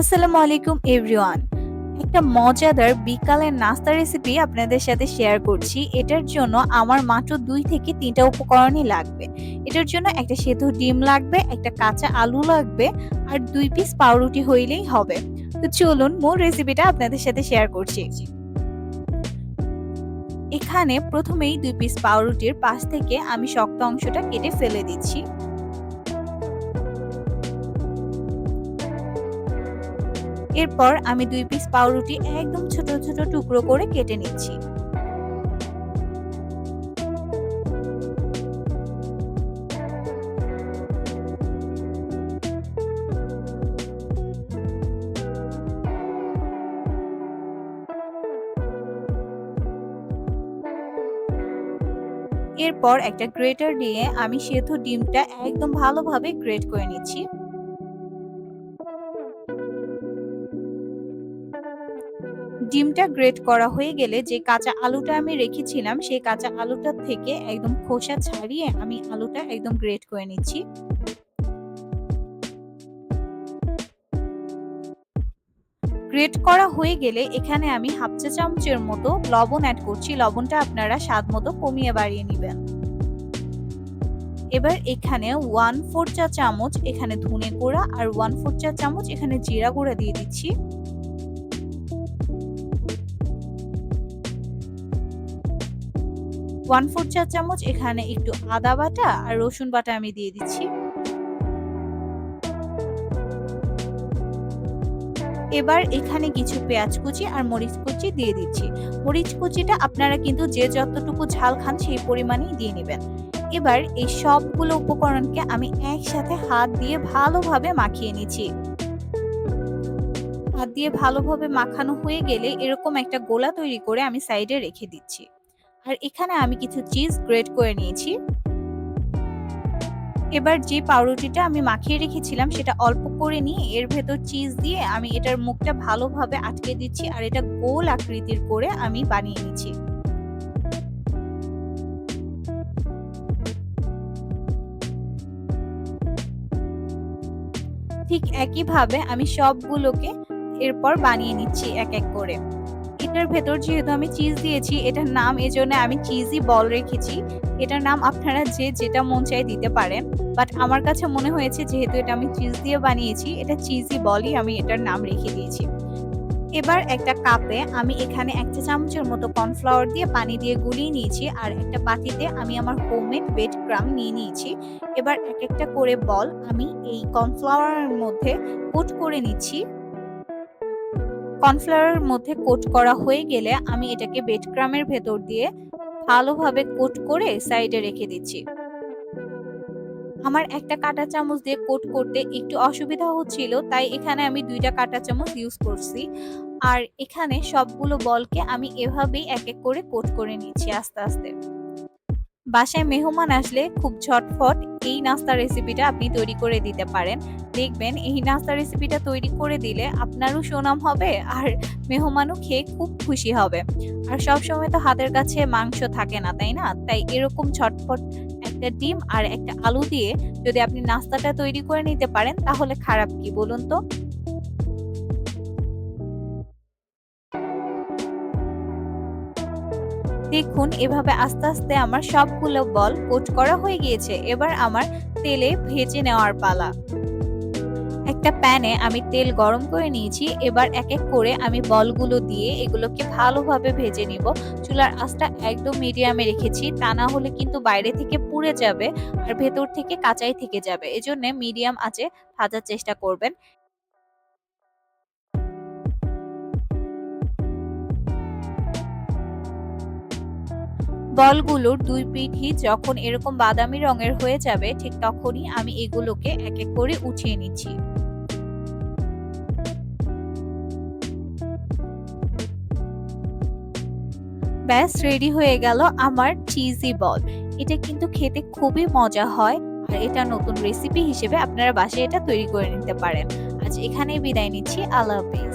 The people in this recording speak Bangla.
আসসালামু আলাইকুম, এভরিওয়ান। একটা মজাদার বিকালের নাস্তা রেসিপি আপনাদের সাথে শেয়ার করছি। এটার জন্য আমার মাত্র দুই থেকে তিনটা উপকরণই লাগবে। এটার জন্য একটা সেদ্ধ ডিম লাগবে, একটা কাঁচা আলু লাগবে আর দুই পিস পাউরুটি হইলেই হবে। তো চলুন মূল রেসিপিটা আপনাদের সাথে শেয়ার করছি। এখানে প্রথমেই দুই পিস পাউরুটির পাশ থেকে আমি শক্ত অংশটা কেটে ফেলে দিচ্ছি। এরপর আমি দুই পিস পাউরুটি একদম ছোট ছোট টুকরো করে কেটে নিচ্ছি। এরপর একটা গ্রেটার দিয়ে আমি সেদ্ধ ডিমটা একদম ভালোভাবে গ্রেট করে নিচ্ছি। ডিমটা গ্রেট করা হয়ে গেলে যে কাঁচা আলুটা আমি রেখেছিলাম, সেই কাঁচা আলুটা থেকে একদম খোসা ছাড়িয়ে আমি আলুটা একদম গ্রেট করে নিচ্ছি। গ্রেট করা হয়ে গেলে এখানে আমি হাফ চা চামচের মতো লবণ অ্যাড করছি। লবণটা আপনারা স্বাদ মতো কমিয়ে বাড়িয়ে নেবেন। এবার এখানে ওয়ান ফোর চা চামচ এখানে ধনে গুঁড়া আর ওয়ান ফোর চা চামচ এখানে জিরা গুঁড়া দিয়ে দিচ্ছি। ওয়ান ফোর চা চামচ, এখানে একটু আদা বাটা আর রসুন বাটা আমি দিয়ে দিচ্ছি। এবার এখানে কিছু পেঁয়াজ কুচি আর মরিচ কুচি দিয়ে দিচ্ছি। মরিচ কুচিটা আপনারা কিন্তু যে যতটুকু ঝাল খান সেই পরিমাণেই দিয়ে নেবেন। এবার এই সবগুলো উপকরণকে আমি একসাথে হাত দিয়ে ভালোভাবে মাখিয়ে নিচ্ছি। হাত দিয়ে ভালোভাবে মাখানো হয়ে গেলে এরকম একটা গোলা তৈরি করে আমি সাইডে রেখে দিচ্ছি। আর এখানে আমি কিছু চিজ গ্রেট করে নিয়েছি। এবার যে পাউরুটিটা আমি মাখিয়ে রেখেছিলাম, সেটা অল্প করে নিয়ে এর ভেতর চিজ দিয়ে আমি এটার মুখটা ভালোভাবে আটকে দিচ্ছি আর এটা গোল আকৃতির করে আমি বানিয়ে নিচ্ছি। ঠিক একইভাবে আমি সবগুলোকে এরপর বানিয়ে নিচ্ছি এক এক করে। এটার ভেতর যেহেতু আমি চিজ দিয়েছি, এটার নাম এজন্য আমি চিজি বল রেখেছি। এটার নাম আপনারা যে যেটা মন চাই দিতে পারেন। বাট আমার কাছে মনে হয়েছে যেহেতু এটা আমি চিজ দিয়ে বানিয়েছি, এটা চিজি বলই আমি এটার নাম রেখে দিয়েছি। এবার একটা কাপে আমি এখানে একটা চামচের মতো কর্নফ্লাওয়ার দিয়ে পানি দিয়ে গুলিয়ে নিয়েছি আর একটা বাটিতে আমি আমার হোমমেড বেড ক্রাম নিয়ে নিয়েছি। এবার এক একটা করে বল আমি এই কর্নফ্লাওয়ারের মধ্যে কোট করে নিচ্ছি। কর্নফ্লাওয়ারের মধ্যে কোট করা হয়ে গেলে আমি এটাকে বেডক্রামের ভেতর দিয়ে ভালোভাবে কোট করে সাইডে রেখে দিচ্ছি। আমার একটা কাঁটা চামচ দিয়ে কোট করতে একটু অসুবিধা হচ্ছিল, তাই এখানে আমি দুইটা কাঁটা চামচ ইউজ করছি। আর এখানে সবগুলো বলকে আমি এভাবেই এক এক করে কোট করে নিচ্ছি আস্তে আস্তে। বাসায় মেহমান আসলে খুব ঝটফট এই নাস্তা রেসিপিটা আপনি তৈরি করে দিতে পারেন। দেখবেন এই নাস্তা রেসিপিটা তৈরি করে দিলে আপনারও সুনাম হবে আর মেহমানও খেয়ে খুব খুশি হবে। আর সবসময় তো হাতের কাছে মাংস থাকে না, তাই না? তাই এরকম ছটফট একটা ডিম আর একটা আলু দিয়ে যদি আপনি নাস্তাটা তৈরি করে নিতে পারেন, তাহলে খারাপ কি বলুন তো? দেখুন, এভাবে আস্তে আস্তে আমার সবগুলো বল কোট করা হয়ে গিয়েছে। এবার আমার তেলে ভেজে নেওয়ার পালা। একটা প্যানে আমি তেল গরম করে নিয়েছি। এবার এক এক করে আমি বলগুলো দিয়ে এগুলোকে ভালোভাবে ভেজে নিব। চুলার আঁচটা একদম মিডিয়ামে রেখেছি। তা না হলে কিন্তু বাইরে থেকে পুড়ে যাবে আর ভেতর থেকে কাঁচাই থেকে যাবে। এজন্য মিডিয়াম আঁচে ভাজার চেষ্টা করবেন। বলগুলোর দুই পিঠি যখন এরকম বাদামি রঙের হয়ে যাবে, ঠিক তখনই আমি এগুলোকে এক এক করে উঠিয়ে নিচ্ছি। ব্যাস, রেডি হয়ে গেল আমার চিজি বল। এটা কিন্তু খেতে খুবই মজা হয়, আর এটা নতুন রেসিপি হিসেবে আপনারা বাসায় এটা তৈরি করে নিতে পারেন। আজ এখানেই বিদায় নিচ্ছি, আল্লাহ হাফিজ।